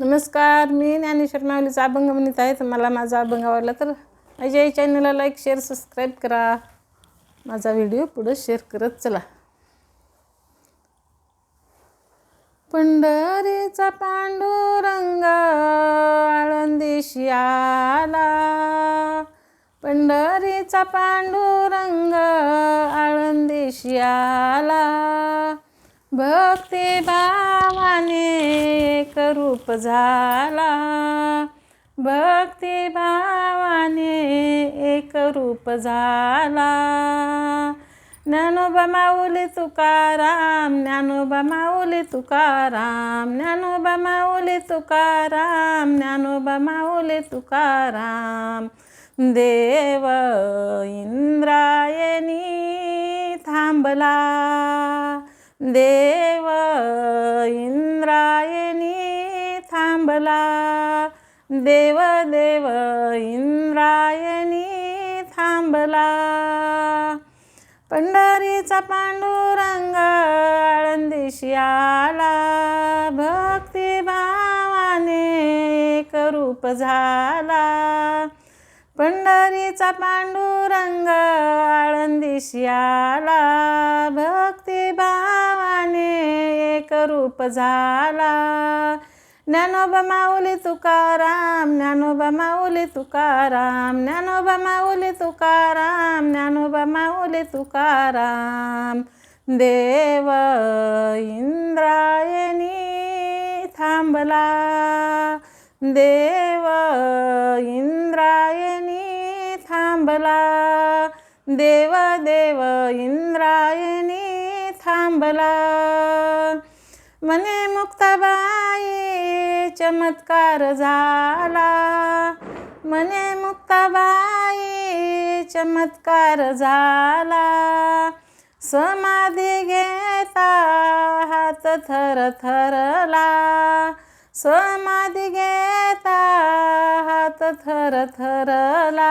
नमस्कार मी ज्ञानेश्वर माऊलीचा अभंग म्हणत आहे. तर मला माझा अभंग आवडला तर माझ्या आई चॅनलला लाईक शेअर सबस्क्राईब करा. माझा व्हिडिओ पुढं शेअर करत चला. पंढरीचा पांडुरंग आळंदीशी आला. पंढरीचा पांडुरंग आळंदीशी आला. भक्ती भावाने एक रूप झाला. भक्ती भावाने एक रूप झाला. ज्ञानोबा माऊली तुकाराम ज्ञानोबा माऊली तुकाराम ज्ञानोबा माऊली तुकाराम ज्ञानोबा माऊली तुकाराम. देव इंद्रायणी थांबला. देव इंद्रायणी थांबला. देव देव इंद्रायणी थांबला. पंढरीचा पांडुरंग आळंदीशी आला. भक्ती भावाने एक रूप झाला. पंढरीचा पांडुरंग आळंदीशी आला. भक्ती रूप झाला. ज्ञानोबा माऊली तुकाराम ज्ञानोबा माऊली तुकाराम ज्ञानोबा माऊली तुकाराम ज्ञानोबा माऊली तुकाराम. देव इंद्रायणी थांबला. देव इंद्रायणी थांबला. देव देव इंद्रायणी थांबला. मने मुक्ताबाई चमत्कार झाला. मने मुक्ताबाई चमत्कार झाला. समाधी घेता हात थर थरला. समाधी घेता हात थर थरला.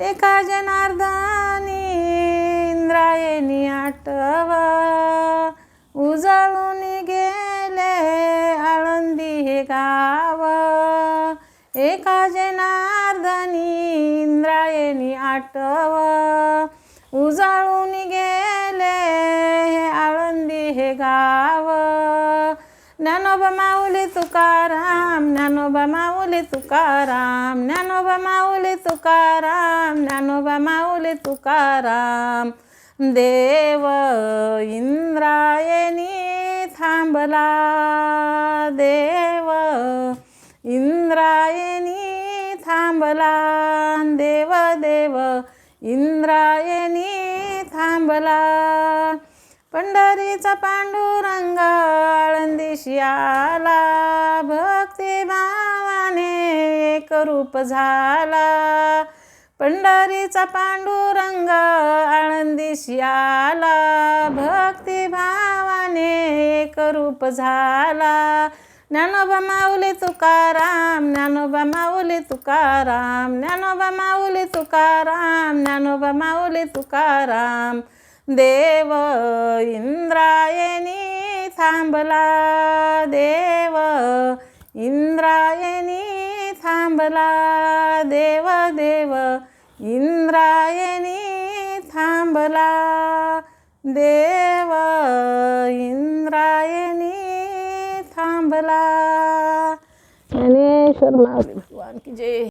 एका जनार्दानी इंद्रायणी आटव उजळून गेले आळंदी हे गाव. एका जनार्दनी इंद्रायणी आटव उजळून गेले आळंदी हे गाव. ज्ञानोबा माऊली तुकाराम ज्ञानोबा माऊली तुकाराम ज्ञानोबा माऊली तुकाराम ज्ञानोबा माऊली तुकाराम. देव इंद्रायणी थांबला देव इंद्रायणी थांबला देव देव इंद्रायणी थांबला. पंढरीचा पांडुरंगा आला भक्ती भावाने एक रूप झाला. पंढरीचा पांडुरंग आळंदीशी आला भक्ती भावाने एक रूप झाला. ज्ञानोबा माऊली तुकाराम ज्ञानोबा माऊली तुकाराम ज्ञानोबा माऊली तुकाराम ज्ञानोबा माऊली तुकाराम. देव इंद्रायणी थांबला देव इंद्रायणी थांबला देव देव इंद्रायणी थांबला देव इंद्रायणी थांबला. ज्ञानेश्वर माऊली भगवान की जय.